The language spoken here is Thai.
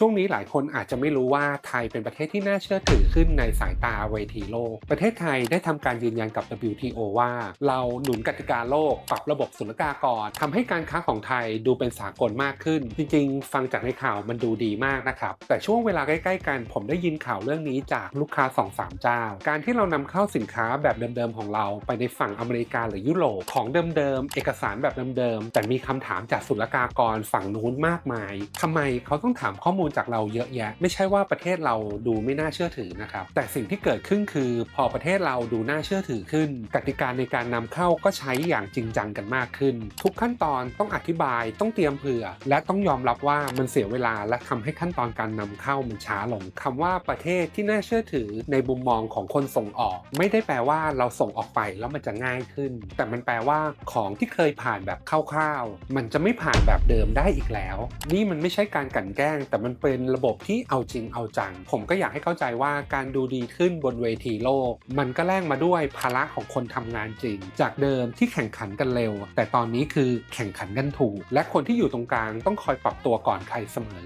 ช่วงนี้หลายคนอาจจะไม่รู้ว่าไทยเป็นประเทศที่น่าเชื่อถือขึ้นในสายตาเวทีโลก ประเทศไทยได้ทำการยืนยันกับ WTO ว่า เราหนุนกติกาโลกปรับระบบศุลกากรทำให้การค้าของไทยดูเป็นสากลมากขึ้น จริงๆ ฟังจากในข่าวมันดูดีมากนะครับ แต่ช่วงเวลาใกล้ๆ กันผมได้ยินข่าวเรื่องนี้จากลูกค้า 2-3 เจ้า การที่เรานำเข้าสินค้าแบบเดิมๆของเราไปในฝั่งอเมริกาหรือยุโรปของเดิมๆเอกสารแบบเดิมๆแต่มีคำถามจากศุลกากรฝั่งนู้นมากมายทำไมเขาต้องถามข้อมูลจากเราเยอะแยะ ไม่ใช่ว่าประเทศเราดูไม่น่าเชื่อถือนะครับ แต่สิ่งที่เกิดขึ้นคือพอประเทศเราดูน่าเชื่อถือขึ้น กติกาในการนำเข้าก็ใช้อย่างจริงจังกันมากขึ้น ทุกขั้นตอนต้องอธิบายต้องเตรียมเผื่อ และต้องยอมรับว่ามันเสียเวลาและทำให้ขั้นตอนการนำเข้ามันช้าลงคำว่าประเทศที่น่าเชื่อถือในมุมมองของคนส่งออก ไม่ได้แปลว่าเราส่งออกไปแล้วมันจะง่ายขึ้น แต่มันแปลว่าของที่เคยผ่านแบบคร่าวๆมันจะไม่ผ่านแบบเดิมได้อีกแล้ว นี่มันไม่ใช่การกลั่นแกล้ง แต่มันเป็นระบบที่เอาจริงเอาจัง ผมก็อยากให้เข้าใจว่าการดูดีขึ้นบนเวทีโลก มันก็แลกมาด้วยภาระของคนทำงานจริง จากเดิมที่แข่งขันกันเร็ว แต่ตอนนี้คือแข่งขันกันถูก และคนที่อยู่ตรงกลางต้องคอยปรับตัวก่อนใครเสมอ